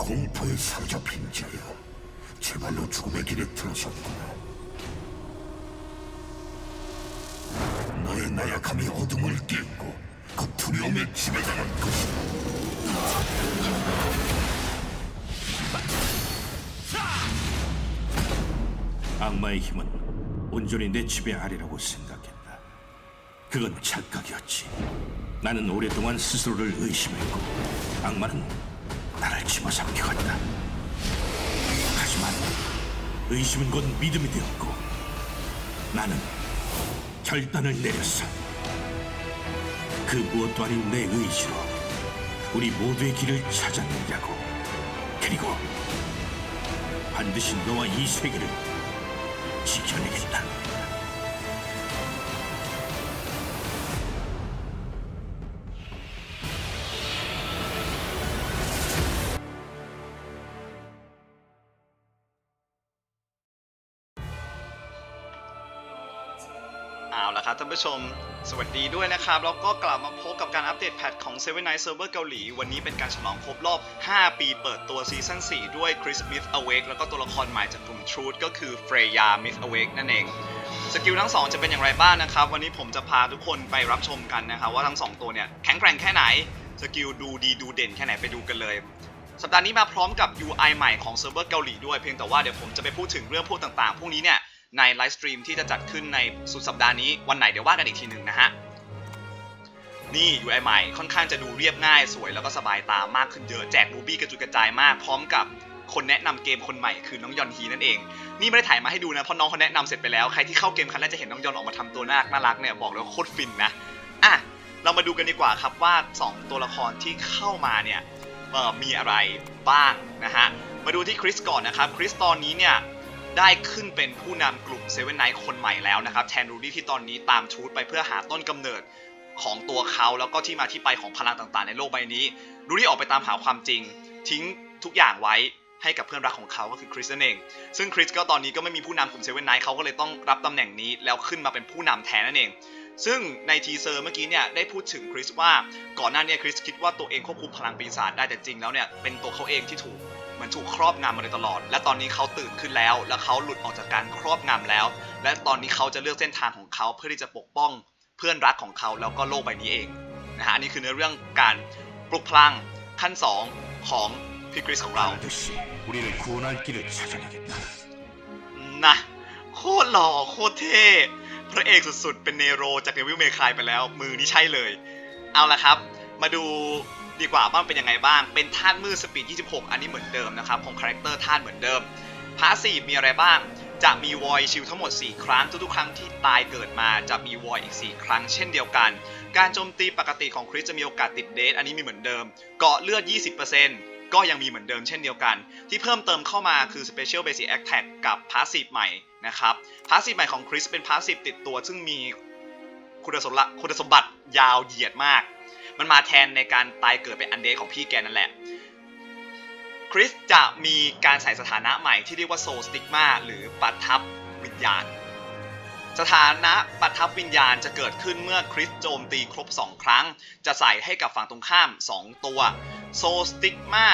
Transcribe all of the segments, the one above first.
공포에 사로잡힌 자여 제발로 죽음의 길에 들어섰구나 너의 나약함이 어둠을 띄우고 그 두려움에 지배당할 것이다 악마의 힘은 온전히 내 지배 아래라고 생각했다. 그건 착각이었지. 나는 오랫동안 스스로를 의심했고 악마는 나를 집어삼켜갔다. 하지만 의심은 곧 믿음이 되었고 나는 결단을 내렸어. 그 무엇도 아닌 내 의지로 우리 모두의 길을 찾아내려고 그리고 반드시 너와 이 세계를 지켜내겠다. ผู้ชม สวัสดีด้วยนะครับ แล้วก็กลับมาพบกับการอัปเดตแพทของ Seven Night Server เกาหลี วันนี้เป็นการฉลองครบรอบ 5 ปีเปิดตัวซีซั่น4 ด้วย Chris Myth Awake แล้วก็ตัวละครใหม่จากกลุ่ม Truth ก็คือ Freya Myth Awake นั่นเองสกิลทั้งสองจะเป็นอย่างไรบ้างนะครับ วันนี้ผมจะพาทุกคนไปรับชมกันนะครับว่าทั้งสองตัวเนี่ยแข็งแกร่งแค่ไหน สกิลดูดีดูเด่นแค่ไหนไปดูกันเลย สัปดาห์นี้มาพร้อมกับ UI ใหม่ของเซิร์ฟเวอร์เกาหลีด้วยเพียงแต่ว่าเดี๋ยวผมจะไปพูดถึงเรื่องพวกต่างๆ พวกนี้เนี่ย ในไลฟ์สตรีมที่จะจัดขึ้นในสุดสัปดาห์นี้วันไหนเดี๋ยวว่ากันอีกทีหนึ่งนะฮะ นี่ UI ใหม่ค่อนข้างจะดูเรียบง่ายสวยแล้วก็สบายตามากขึ้นเยอะแจกรูบี้กระจุยกระจายมากพร้อมกับคนแนะนำเกมคนใหม่คือน้องยอนฮีนั่นเอง นี่ไม่ได้ถ่ายมาให้ดูนะ เพราะน้องเขาแนะนำเสร็จไปแล้ว ใครที่เข้าเกมครั้งแรกจะเห็นน้องยอนออกมาทำตัวน่ารักน่ารักเนี่ยบอกเลยว่าโคตรฟินนะอะเรามาดูกันดีกว่าครับว่า 2 ตัวละครที่เข้ามาเนี่ยมีอะไรบ้างนะฮะ มาดูที่คริสก่อนนะครับ คริสตอนนี้เนี่ย ได้ขึ้นเป็นผู้นำกลุ่มเซเว่นไนท์คนใหม่แล้วนะครับแทนรูดี้ที่ตอนนี้ตามทรูดไปเพื่อหาต้นกำเนิดของตัวเขาแล้วก็ที่มาที่ไปของพลังต่างๆ ในโลกใบนี้รูดี้ออกไปตามหาความจริง ทิ้งทุกอย่างไว้ให้กับเพื่อนรักของเขาก็คือคริสนั่นเอง ซึ่งคริสก็ตอนนี้ก็ไม่มีผู้นำกลุ่มเซเว่นไนท์เขาก็เลยต้องรับตำแหน่งนี้แล้วขึ้นมาเป็นผู้นำแทนนั่นเอง ซึ่งในทีเซอร์เมื่อกี้เนี่ยได้พูดถึงคริสว่าก่อนหน้านี้คริสคิดว่าตัวเองควบคุมพลังปีศาจได้แต่จริงแล้วเนี่ยเป็นตัวเขาเองที่ถูกเหมือนถูกครอบงำมาโดยตลอด และตอนนี้เขาตื่นขึ้นแล้ว และเขาหลุดออกจากการครอบงำแล้ว และตอนนี้เขาจะเลือกเส้นทางของเขาเพื่อที่จะปกป้องเพื่อนรักของเขาแล้วก็โลกใบนี้เองนะฮะนี่คือเนื้อเรื่องการปลุกพลังขั้น 2 ของพี่คริสของเรานะโคตรหล่อโคตรเท่ พระเอกสุดๆ เป็นเนโรจากเดวิลเมคายไปแล้ว มือนี่ใช่เลย เอาละครับ มาดูดีกว่าบ้างเป็นยังไงบ้าง เป็นธาตุมืดสปีด 26 อันนี้เหมือนเดิมนะครับคงคาแรคเตอร์ธาตุเหมือนเดิมพาสซีฟมีอะไรบ้าง จะมีวอยชิลทั้งหมด 4 ครั้ง ทุกๆ ครั้งที่ตายเกิดมาจะมีวอยอีก 4 ครั้งเช่นเดียวกัน การโจมตีปกติของคริสจะมีโอกาสติดเดทอันนี้มีเหมือนเดิม เกาะเลือด 20%ก็ยังมีเหมือนเดิมเช่นเดียวกัน ที่เพิ่มเติมเข้ามาคือ Special Basic Attack กับ Passive ใหม่ นะครับ Passive ใหม่ของคริสเป็น Passive ติดตัว ซึ่งมีคุณสมบัติคุณสมบัติยาวเหยียดมาก มันมาแทนในการตายเกิดเป็นอันเดของพี่แกนั่นแหละคริสจะมีการใส่สถานะใหม่ที่เรียกว่า Soul Stigma หรือปัทับวิญญาณ สถานะปัทับวิญญาณจะเกิดขึ้นเมื่อคริสโจมตีครบ 2 ครั้ง จะใส่ให้กับฝั่งตรงข้าม 2 ตัว Soul Stigma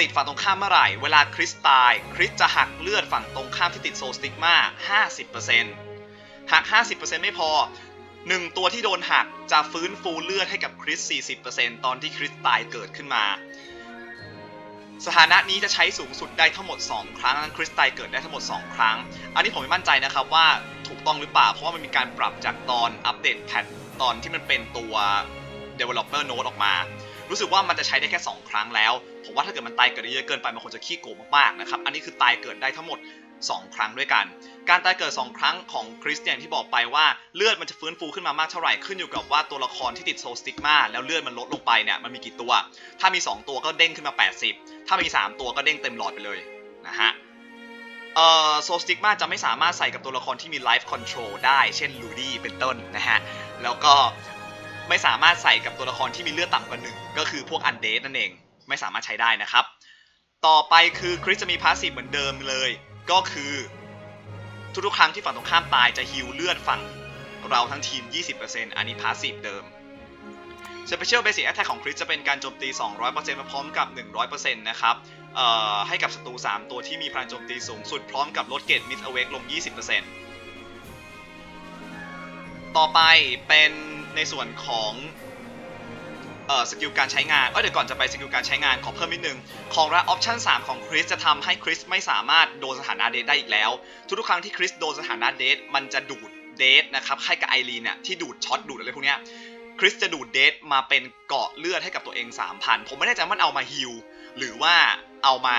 ติดฝั่งตรงข้ามเมื่อไหร่ เวลาคริสตายคริสจะหักเลือดฝั่งตรงข้ามที่ติด Soul Stigma 50%หัก 50%ไม่พอหนึ่งตัวที่โดนหักจะฟื้นฟูเลือดให้กับคริส 40%ตอนที่คริสตายเกิดขึ้นมา สถานะนี้จะใช้สูงสุดได้ทั้งหมด 2 ครั้งคริสตายเกิดได้ทั้งหมด 2 ครั้ง อันนี้ผมไม่มั่นใจนะครับว่าถูกต้องหรือเปล่า เพราะว่ามันมีการปรับจากตอนอัปเดตแพทตอนที่มันเป็นตัว developer note ออกมา รู้สึกว่ามันจะใช้ได้แค่ 2 ครั้งแล้ว ผมว่าถ้าเกิดมันตายเกิดเยอะเกินไปมันคงจะขี้โกงมากๆนะครับ อันนี้คือตายเกิดได้ทั้งหมด 2 ครั้งด้วยกัน การตายเกิด 2 ครั้งของคริสเนี่ยที่บอกไปว่าเลือดมันจะฟื้นฟูขึ้นมามากเท่าไหร่ขึ้นอยู่กับว่าตัวละครที่ติดโซสติกมาแล้วเลือดมันลดลงไปเนี่ยมันมีกี่ตัว ถ้ามี 2 ตัวก็เด้งขึ้นมา 80 ถ้ามี 3 ตัวก็เด้งเต็มหลอดไปเลยนะฮะเอ่อโซสติกมาจะไม่สามารถใส่กับตัวละครที่มีไลฟ์คอนโทรลได้ เช่นลูดี้เป็นต้นนะฮะ แล้วก็ ไม่สามารถใส่กับตัวละครที่มีเลือดต่ำกว่าหนึ่งก็คือพวกอันเดสนั่นเองไม่สามารถใช้ได้นะครับ ต่อไปคือคริสจะมีพาสซีฟเหมือนเดิมเลย ก็คือ ทุกๆครั้งที่ฝั่งตรงข้ามตายจะฮิวเลือดฝั่งเราทั้งทีม 20%อันนี้พาสซีฟเดิม Special Basic Attack ของคริสจะเป็นการโจมตี 200%มาพร้อมกับ 100%นะครับเอ่อให้กับศัตรู 3 ตัวที่มีพลังโจมตีสูงสุดพร้อมกับลดเกรด Miss Awake ลง 20%ต่อไปเป็น ในส่วนของเอ่อสกิลการใช้งานเอ้ยเดี๋ยวก่อนจะไปสกิลการใช้งานขอเพิ่มนิดนึง ของรัฐออปชั่น 3 ของคริสจะทำให้คริสไม่สามารถโดนสถานะเดทได้อีกแล้ว ทุกๆครั้งที่คริสโดนสถานะเดทมันจะดูดเดทนะครับให้กับไอรีนเนี่ยที่ดูดช็อตดูดอะไรพวกเนี้ยคริสจะดูดเดทมาเป็นเกาะเลือดให้กับตัวเอง 3,000 ผมไม่แน่ใจว่ามันเอามาฮิลหรือว่าเอามา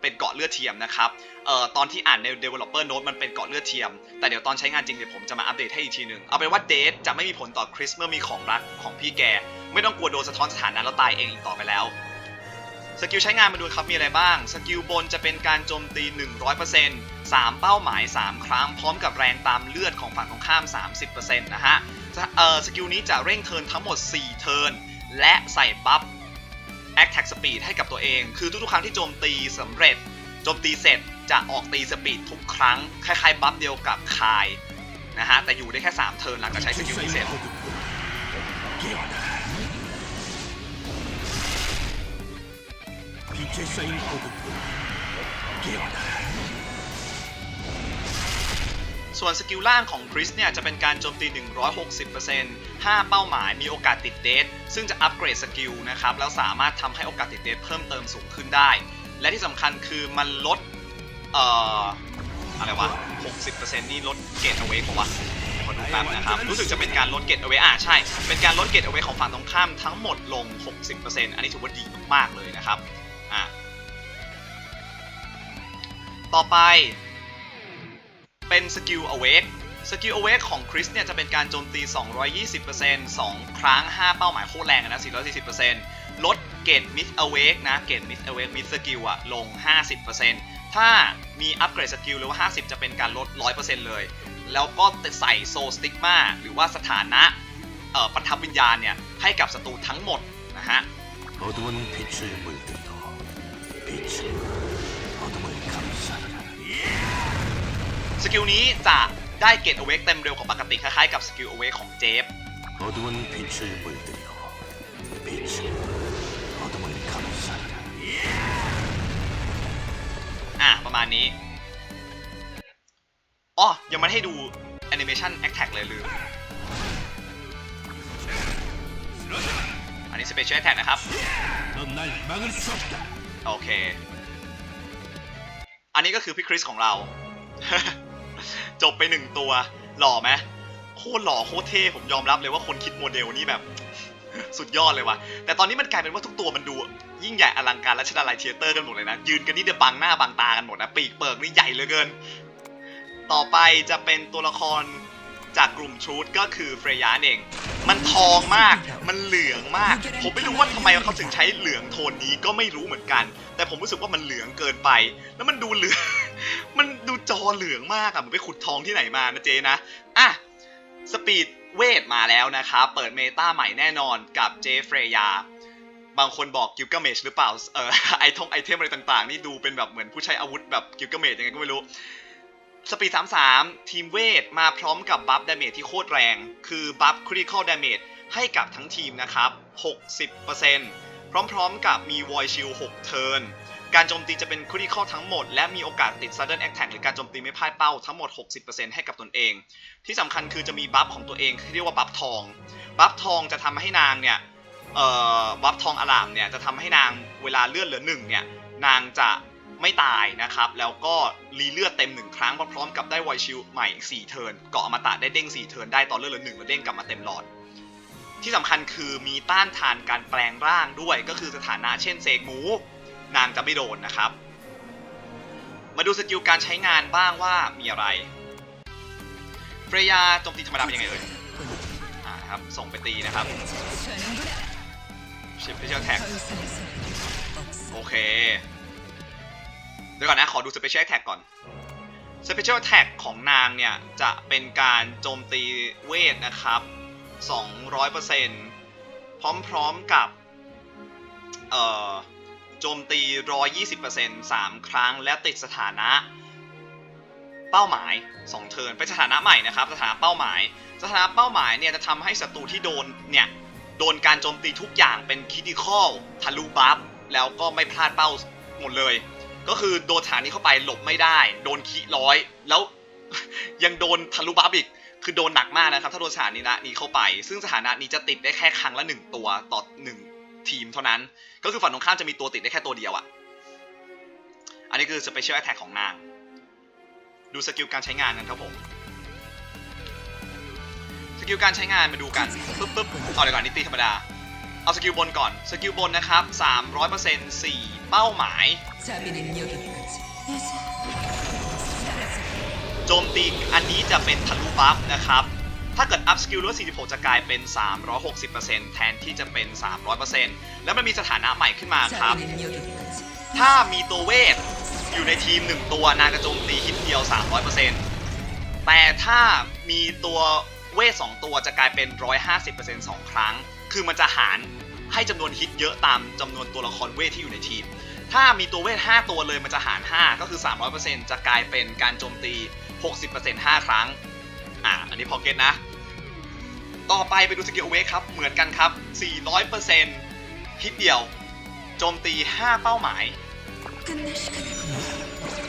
เป็นเกาะเลือดเทียมนะครับเอ่อตอนที่อ่านใน developer note มันเป็นเกาะเลือดเทียม แต่เดี๋ยวตอนใช้งานจริงเดี๋ยวผมจะมาอัปเดตให้อีกทีหนึ่งเอาเป็นว่าเดทจะไม่มีผลต่อคริสเมื่อมีของรักของพี่แก ไม่ต้องกลัวโดนสะท้อนสถานะแล้วตายเองอีกต่อไปแล้วสกิลใช้งานมาดูครับมีอะไรบ้าง สกิลบนจะเป็นการโจมตี 100% 3 เป้าหมาย 3 ครั้ง พร้อมกับแรงตามเลือดของฝั่งตรงข้าม 30%นะฮะจะเอ่อสกิลนี้จะเร่งเทิร์นทั้งหมด 4 เทิร์นและใส่บัฟ attack speed ให้กับตัวเอง คือทุกๆ ครั้งที่โจมตีสำเร็จ โจมตีเสร็จจะออกตีสปีดทุกครั้ง คล้ายๆ บัฟเดียวกับคายนะฮะ แต่อยู่ได้แค่ 3 เทิร์นหลังจากใช้สกิลนี้เสร็จพิเชไส่วนสกิลล่างของคริสเนี่ยจะเป็นการโจมตี 160% 5 เป้าหมายมีโอกาสติดเดทซึ่งจะอัปเกรดสกิลนะครับแล้วสามารถทำให้โอกาสติดเดทเพิ่มเติมสูงขึ้นได้ และที่สำคัญคือมันลด เอ่อ อะไรวะ 60%นี่ลดเกตเอาไว้ของวะขอดูแป๊บนะครับรู้สึกจะเป็นการลดเกตเอาไว้อ่าใช่ เป็นการลดเกตเอาไว้ของฝั่งตรงข้ามทั้งหมดลง 60%อันนี้ถือว่าดีมากๆเลยนะครับอ่าต่อไป เป็นสกิล awake สกิล awake ของคริสเนี่ยจะเป็นการโจมตี 220% 2 ครั้ง 5 เป้าหมายโคตรแรงนะ 440%ลดเกรด miss awake นะ เกรด miss awake miss skill อะลง 50%ถ้ามีอัปเกรดสกิลหรือว่า 50 จะเป็นการลด 100%เลย แล้วก็ใส่โซสติกมาหรือว่าสถานะเอ่อประทับวิญญาณเนี่ย ให้กับศัตรูทั้งหมดนะฮะ สกิลนี้จะได้เกตเอเวกเต็มเร็วกว่าปกติคล้ายๆกับสกิลเอเวกของเจฟอะประมาณนี้อ๋อยังไม่ให้ดูแอนิเมชันแอคแท็กเลยลืม อันนี้สเปเชียลแอคแท็กนะครับ โอเค อันนี้ก็คือพี่คริสของเรา จบไปหนึ่งตัว หล่อไหมโคตรหล่อโคตรเท่ผมยอมรับเลยว่าคนคิดโมเดลนี่แบบ สุดยอดเลยว่ะ แต่ตอนนี้มันกลายเป็นว่าทุกตัวมันดู ยิ่งใหญ่อลังการและชนาลัยเทเตอร์กันหมดเลยนะ ยืนกันนี่เดี๋ยวบังหน้าบังตากันหมดนะ ปีกเปิกนี่ใหญ่เหลือเกิน ต่อไปจะเป็นตัวละครจากกลุ่มชูดก็คือเฟรยาเอง มันทองมาก มันเหลืองมาก ผมไม่รู้ว่าทำไมเขาถึงใช้เหลืองโทนนี้ก็ไม่รู้เหมือนกัน แต่ผมรู้สึกว่ามันเหลืองเกินไป แล้วมันดูเหลือง จอเหลืองมากอะเหมันไปขุดทองที่ไหนมานะเจนะ อะ สปีดเวทมาแล้วนะครับ เปิดเมตาใหม่แน่นอนกับเจเฟรยา บางคนบอกกิลกาเมชหรือเปล่า เออไอทงไอเทมอะไรต่างๆ นี่ดูเป็นแบบเหมือนผู้ใช้อาวุธแบบกิลกาเมชยังไงก็ไม่รู้ สปีด 33 ทีมเวทมาพร้อมกับบัฟดาเมจที่โคตรแรง คือบัฟคริ t ค c ลดาเมจให้กับทั้งทีมนะครับ 60%พร้อมๆกับมี Void Shield 6เทิร์น การโจมตีจะเป็นคริ t ค c ลทั้งหมด และมีโอกาสติด Sudden Attack หรือการโจมตีไม่พ่ายเป้าทั้งหมด 60%ให้กับตนเอง ที่สำคัญคือจะมีบัฟของตัวเองที่เรียกว่าบัฟทอง บัฟทองจะทำให้นางเนี่ยเอ่อบัฟทองอลามเนี่ยจะทำให้นางเวลาเลือดเหลือหนึ่งเนี่ยนางจะไม่ตายนะครับ แล้วก็รีเลือดเต็มหนึ่งครั้งพร้อมกับได้ไวชิลใหม่อีก4เทิร์นเกาะอมตะได้เด้ง4เทิร์นได้ตอนเลือดเหลือหนึ่งแล้วเด้งกลับมาเต็มหลอดที่สำคัญคือมีต้านทานการแปลงร่างด้วยก็คือสถานะเช่นเซกหมู นางจะไม่โดนนะครับ มาดูสกิลการใช้งานบ้างว่ามีอะไร เฟรยาโจมตีธรรมดาเป็นยังไงเอ่ยอ่าครับ ส่งไปตีนะครับชิปเ e ียลแท็กโอเค เดี๋ยวก่อนนะ ขอดู Special Attack ก่อน Special Attack ของนางเนี่ย จะเป็นการโจมตีเวทนะครับ 200%พร้อมๆกับ เอ่อ โจมตี 120% 3 ครั้ง และติดสถานะ เป้าหมาย 2 เทิร์นเป็นสถานะใหม่นะครับ สถานะเป้าหมาย สถานะเป้าหมายเนี่ยจะทำให้ศัตรูที่โดนเนี่ยโดนการโจมตีทุกอย่างเป็นคิดิคอลทะลุบัฟแล้วก็ไม่พลาดเป้าหมดเลย ก็คือโดนฐานนี้เข้าไปหลบไม่ได้ โดนคีร้อย แล้วยังโดนทะลุบัฟอีก คือโดนหนักมากนะครับ ถ้าโดนสถานะนี้เข้าไป ซึ่งสถานะนี้จะติดได้แค่ครั้งละหนึ่งตัวต่อหนึ่ง ทีมเท่านั้น ก็คือฝั่งตรงข้ามจะมีตัวติดได้แค่ตัวเดียวอะอันนี้คือสเปเชียลแอ t แทของนาง ดูสกิลการใช้งานกันครับผมสกิลการใช้งานมาดูกันปึ๊บปึ๊บเอาเลยก่อนนิตีธรรมดา เอาสกิลบนก่อน สกิลบนนะครับ 300% 4 เป้าหมาย โจมตีอันนี้จะเป็นทะลุบัฟนะครับ ถ้าเกิดอัพสกิลเลือด46 จะกลายเป็น 360%แทนที่จะเป็น 300%แล้วมันมีสถานะใหม่ขึ้นมาครับ ถ้ามีตัวเวทอยู่ในทีม 1 ตัวนางกระโจมตีฮิตเดียว 300%แต่ถ้ามีตัวเวท 2 ตัวจะกลายเป็น 150% 2 ครั้ง คือมันจะหารให้จำนวนฮิตเยอะตามจำนวนตัวละครเวทที่อยู่ในทีม ถ้ามีตัวเวท 5 ตัวเลยมันจะหาร 5 ก็คือ 300%จะกลายเป็นการโจมตี 60% 5 ครั้ง อ่า อันนี้พอเก็ตนะ ต่อไปไปดูสกิลเวกครับ เหมือนกันครับ 400%ฮิตเดียว โจมตี 5 เป้าหมาย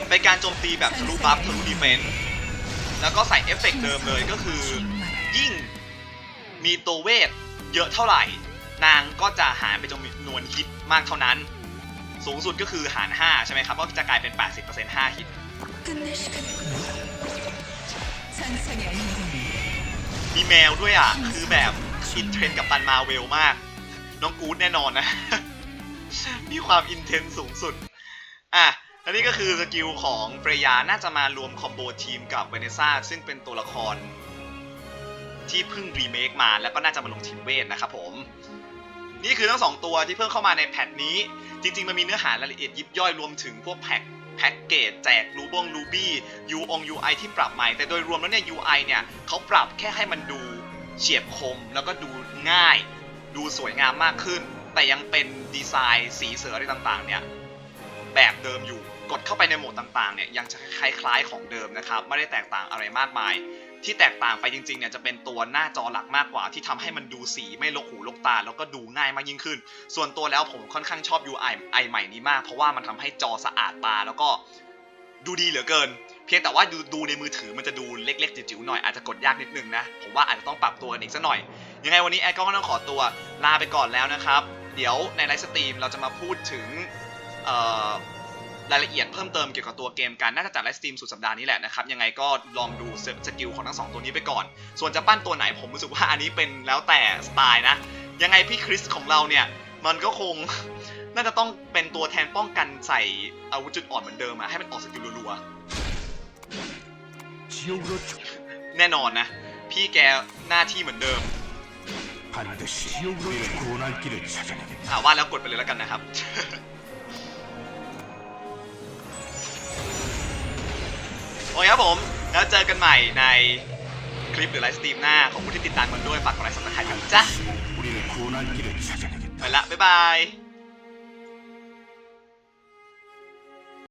เป็นการโจมตีแบบทะลุบัฟทะลุดีเฟนต์แล้วก็ใส่เอฟเฟกเดิมเลยก็คือ ยิ่งมีตัวเวทเยอะเท่าไหร่ นางก็จะหารไปจำนวนฮิตมากเท่านั้น สูงสุดก็คือหาร 5 ใช่ไหมครับ ก็จะกลายเป็น 80% 5ฮิต มีแมวด้วยอะ คือแบบอินเทรนด์กับตันมาเวลมาก น้องกู๊ดแน่นอนนะ มีความอินเทนสูงสุด อะอันนี้ก็คือสกิลของเฟรยาน่าจะมารวมคอมโบทีมกับเวเนซ่าซึ่งเป็นตัวละคร ที่เพิ่งรีเมคมาแล้วก็น่าจะมาลงทีมเวทนะครับผม นี่คือทั้งสองตัวที่เพิ่มเข้ามาในแพทนี้ จริงๆมันมีเนื้อหารายละเอียดยิบย่อยรวมถึงพวกแพ็ค แพ็กเกจแจกรูบงรูบี้ยูองยูไอที่ปรับใหม่ แต่โดยรวมแล้วเนี่ย UI เนี่ยเขาปรับแค่ให้มันดูเฉียบคมแล้วก็ดูง่าย ดูสวยงามมากขึ้น แต่ยังเป็นดีไซน์สีเสืออะไรต่างๆ เนี่ยแบบเดิมอยู่กดเข้าไปในโหมดต่างๆ เนี่ยยังจะคล้ายๆของเดิมนะครับ ไม่ได้แตกต่างอะไรมากมาย ที่แตกต่างไปจริงๆเนี่ยจะเป็นตัวหน้าจอหลักมากกว่า ที่ทำให้มันดูสีไม่ลกหูลกตา แล้วก็ดูง่ายมากยิ่งขึ้น ส่วนตัวแล้วผมค่อนข้างชอบ UI ไอใหม่นี้มาก เพราะว่ามันทำให้จอสะอาดตาแล้วก็ดูดีเหลือเกิน เพียงแต่ว่าดูดูในมือถือมันจะดูเล็กๆจิ๋วๆหน่อยอาจจะกดยากนิดนึงนะ ผมว่าอาจจะต้องปรับตัวกันอีกสักหน่อย ยังไงวันนี้แอดก็ต้องขอตัวลาไปก่อนแล้วนะครับ เดี๋ยวในไลฟ์สตรีมเราจะมาพูดถึงเอ่อ รายละเอียดเพิ่มเติมเกี่ยวกับตัวเกมกันน่าจะจัดไลฟ์สตรีมสุดสัปดาห์นี้แหละนะครับยังไงก็ลองดูสกิลของทั้งสองตัวนี้ไปก่อน ส่วนจะปั้นตัวไหนผมรู้สึกว่าอันนี้เป็นแล้วแต่สไตล์นะ ยังไงพี่คริสของเราเนี่ยมันก็คงน่าจะต้องเป็นตัวแทนป้องกันใส่อาวุธจุดอ่อนเหมือนเดิมอะให้มันออกสกิลรัวๆแน่นอนนะ พี่แกหน้าที่เหมือนเดิมอ่าว่าแล้วกดไปเลยแล้วกันนะครับ โอเคครับผม แล้วเจอกันใหม่ในคลิปหรือไลฟ์สตรีมหน้าของผู้ที่ติดตามมันด้วย ฝากกดไลค์สับสไครต์กันจ้ะไปละ บ๊ายบาย